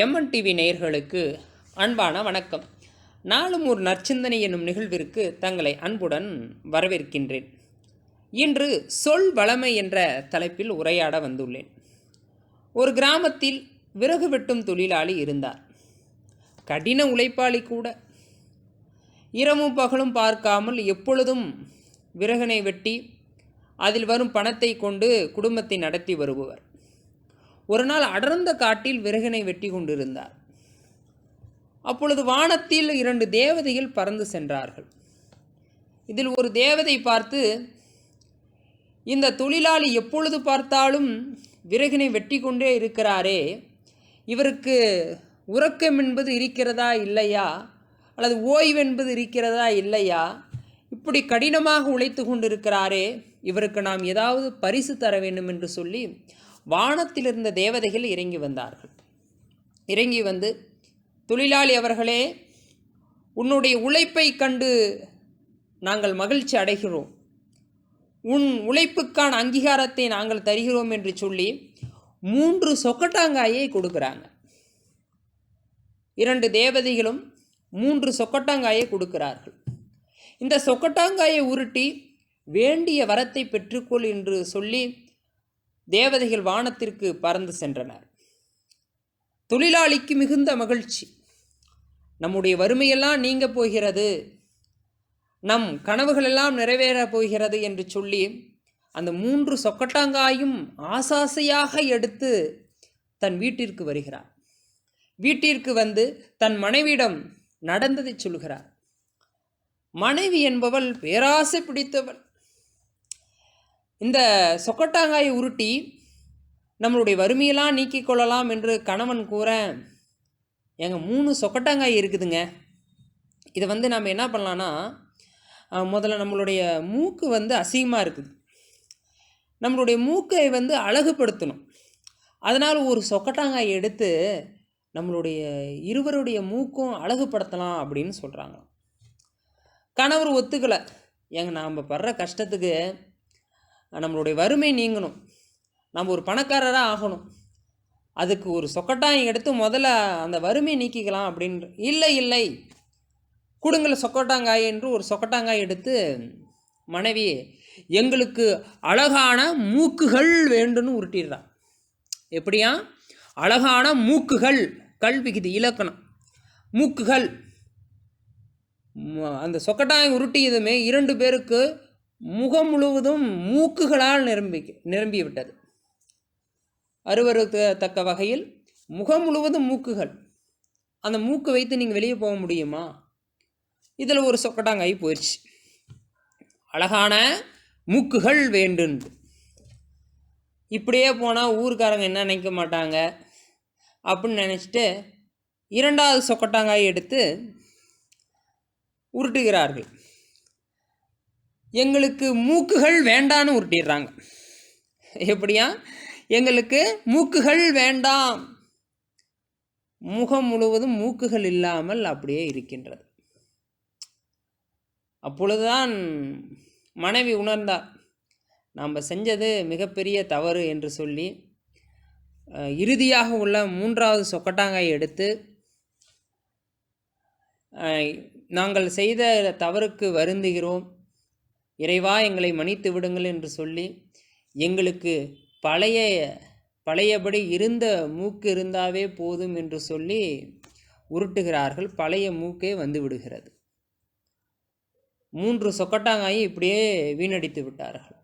MN TV நேயர்களுக்கு அன்பான வணக்கம். நாளும் ஒரு நற்சிந்தனை என்னும் நிகழ்விற்கு தங்களை அன்புடன் வரவேற்கின்றேன். இன்று சொல் வளமை என்ற தலைப்பில் உரையாட வந்துள்ளேன். ஒரு கிராமத்தில் விறகு வெட்டும் தொழிலாளி இருந்தார். கடின உழைப்பாளி கூட. இரவும் பகலும் பார்க்காமல் எப்பொழுதும் விறகனை வெட்டி அதில் வரும் பணத்தை கொண்டு குடும்பத்தை நடத்தி வருபவர். ஒரு நாள் அடர்ந்த காட்டில் விறகினை வெட்டி கொண்டிருந்தார். அப்பொழுது வானத்தில் இரண்டு தேவதைகள் பறந்து சென்றார்கள். இதில் ஒரு தேவதை பார்த்து இந்த தொழிலாளி எப்பொழுது பார்த்தாலும் விறகினை வெட்டி கொண்டே இருக்கிறாரே இவருக்கு உறக்கம் என்பது இருக்கிறதா இல்லையா? அல்லது ஓய்வு என்பது இருக்கிறதா இல்லையா? இப்படி கடினமாக உழைத்து கொண்டிருக்கிறாரே இவருக்கு நாம் ஏதாவது பரிசு தர வேண்டும் என்று சொல்லி வானத்தில் இருந்த தேவதைகள் இறங்கி வந்தார்கள். இறங்கி வந்து தொழிலாளி அவர்களே உன்னுடைய உழைப்பை கண்டு நாங்கள் மகிழ்ச்சி அடைகிறோம். உன் உழைப்புக்கான அங்கீகாரத்தை நாங்கள் தருகிறோம் என்று சொல்லி மூன்று சொக்கட்டாங்காயை கொடுக்குறாங்க. இரண்டு தேவதைகளும் மூன்று சொக்கட்டாங்காயை கொடுக்கிறார்கள். இந்த சொக்கட்டாங்காயை உருட்டி வேண்டிய வரத்தை பெற்றுக்கொள் என்று சொல்லி தேவதைகள் வானத்திற்கு பறந்து சென்றனர். தொழிலாளிக்கு மிகுந்த மகிழ்ச்சி. நம்முடைய வறுமையெல்லாம் நீங்க போகிறது. நம் கனவுகளெல்லாம் நிறைவேறப் போகிறது என்று சொல்லி அந்த மூன்று சொக்கட்டாங்காயும் ஆசாசையாக எடுத்து தன் வீட்டிற்கு வருகிறார். வீட்டிற்கு வந்து தன் மனைவியிடம் நடந்ததை சொல்கிறார். மனைவி என்பவள் பேராசை பிடித்தவள். இந்த சொக்கட்டாங்காயை உருட்டி நம்மளுடைய வறுமையெல்லாம் நீக்கிக் கொள்ளலாம் என்று கணவன் கூற எங்க மூணு சொக்கட்டாங்காய் இருக்குதுங்க. இதை வந்து நம்ம என்ன பண்ணலான்னா முதல்ல நம்மளுடைய மூக்கு வந்து அசிங்கமாக இருக்குது. நம்மளுடைய மூக்கை வந்து அழகுபடுத்தணும். அதனால் ஒரு சொக்கட்டாங்காய் எடுத்து நம்மளுடைய இருவருடைய மூக்கும் அழகுபடுத்தலாம் அப்படின்னு சொல்கிறாங்க கணவர் ஒத்துக்கலை. எங்கள் நாம் படுற கஷ்டத்துக்கு நம்மளுடைய வறுமை நீங்கணும். நம்ம ஒரு பணக்காரராக ஆகணும். அதுக்கு ஒரு சொக்கட்டாய் எடுத்து முதல்ல அந்த வறுமை நீக்கிக்கலாம் அப்படின்ற இல்லை இல்லை. கொடுங்கள சொக்கட்டாங்காய் என்று ஒரு சொக்கட்டாங்காய் எடுத்து மனைவி எங்களுக்கு அழகான மூக்குகள் வேண்டும்னு உருட்டிடுறான் எப்படியா? அழகான மூக்குகள் கல்விக்குது இலக்கணம். மூக்குகள். அந்த சொக்கட்டாய் உருட்டியதுமே இரண்டு பேருக்கு முகம் முழுவதும் மூக்குகளால் நிரம்பி நிரம்பி விட்டது வகையில் முகம் முழுவதும் மூக்குகள். அந்த மூக்கு வைத்து நீங்கள் வெளியே போக முடியுமா? இதில் ஒரு சொக்கட்டாங்காய் போயிடுச்சு. அழகான மூக்குகள் வேண்டும். இப்படியே போனால் ஊருக்காரங்க என்ன நினைக்க மாட்டாங்க? அப்படின்னு நினச்சிட்டு இரண்டாவது சொக்கட்டாங்காய் எடுத்து உருட்டுகிறார்கள். எங்களுக்கு மூக்குகள் வேண்டான்னு உருட்டிடுறாங்க. எப்படியா? எங்களுக்கு மூக்குகள் வேண்டாம். முகம் முழுவதும் மூக்குகள் இல்லாமல் அப்படியே இருக்கின்றது. அப்பொழுதுதான் மனைவி உணர்ந்தார் நாம் செஞ்சது மிகப்பெரிய தவறு என்று சொல்லி இறுதியாக உள்ள மூன்றாவது சொக்கட்டாங்காயை எடுத்து நாங்கள் செய்த தவறுக்கு வருந்துகிறோம். இறைவா எங்களை மன்னித்து விடுங்கள் என்று சொல்லி எங்களுக்கு பழைய பழையபடி இருந்த மூக்கு இருந்தாவே போதும் என்று சொல்லி உருட்டுகிறார்கள். பழைய மூக்கே வந்து விடுகிறது. மூன்று சொக்கட்டாங்காயை இப்படியே வீணடித்து விட்டார்கள்.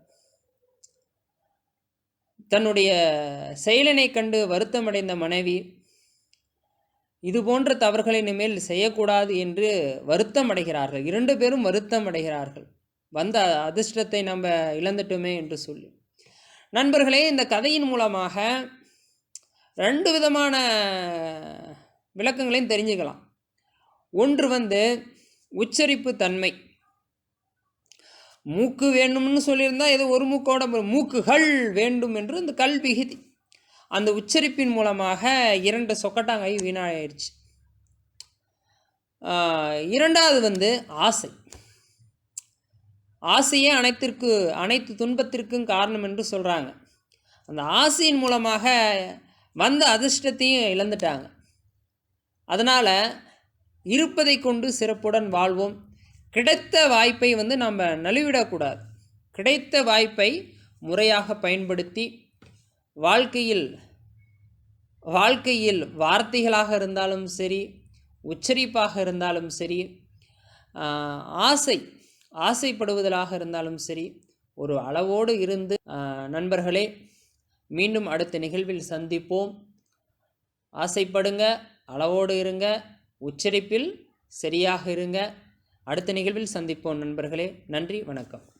தன்னுடைய செயலனை கண்டு வருத்தமடைந்த மனைவி இது போன்ற தவறுகளை இனிமேல் செய்யக்கூடாது என்று வருத்தம் அடைகிறார்கள் இரண்டு பேரும் வருத்தம் அடைகிறார்கள் வந்த அதிர்ஷ்டத்தை நம்ம இழந்துட்டோமே என்று சொல்லி. நண்பர்களே இந்த கதையின் மூலமாக ரெண்டு விதமான விளக்கங்களையும் தெரிஞ்சுக்கலாம். ஒன்று வந்து உச்சரிப்பு தன்மை. மூக்கு வேண்டும்னு சொல்லியிருந்தால் ஏதோ ஒரு மூக்கோட மூக்குகள் வேண்டும் என்று இந்த கல் விகுதி. அந்த உச்சரிப்பின் மூலமாக இரண்டு சொக்கட்டாங்காய் வீணாயிடுச்சு. இரண்டாவது வந்து ஆசை. ஆசையே அனைத்திற்கு அனைத்து துன்பத்திற்கும் காரணம் என்று சொல்கிறாங்க அந்த ஆசையின் மூலமாக வந்த அதிர்ஷ்டத்தையும் இழந்துட்டாங்க. அதனால் இருப்பதை கொண்டு சிறப்புடன் வாழ்வோம். கிடைத்த வாய்ப்பை வந்து நம்ம நழுவிடக்கூடாது கிடைத்த வாய்ப்பை முறையாக பயன்படுத்தி வாழ்க்கையில் வாழ்க்கையில் வார்த்தைகளாக இருந்தாலும் சரி உச்சரிப்பாக இருந்தாலும் சரி ஆசை ஆசைப்படுவதாக இருந்தாலும் சரி ஒரு அளவோடு இருந்து நண்பர்களே மீண்டும் அடுத்த நிகழ்வில் சந்திப்போம். ஆசைப்படுங்க அளவோடு இருங்க உச்சரிப்பில் சரியாக இருங்க. அடுத்த நிகழ்வில் சந்திப்போம் நண்பர்களே. நன்றி வணக்கம்.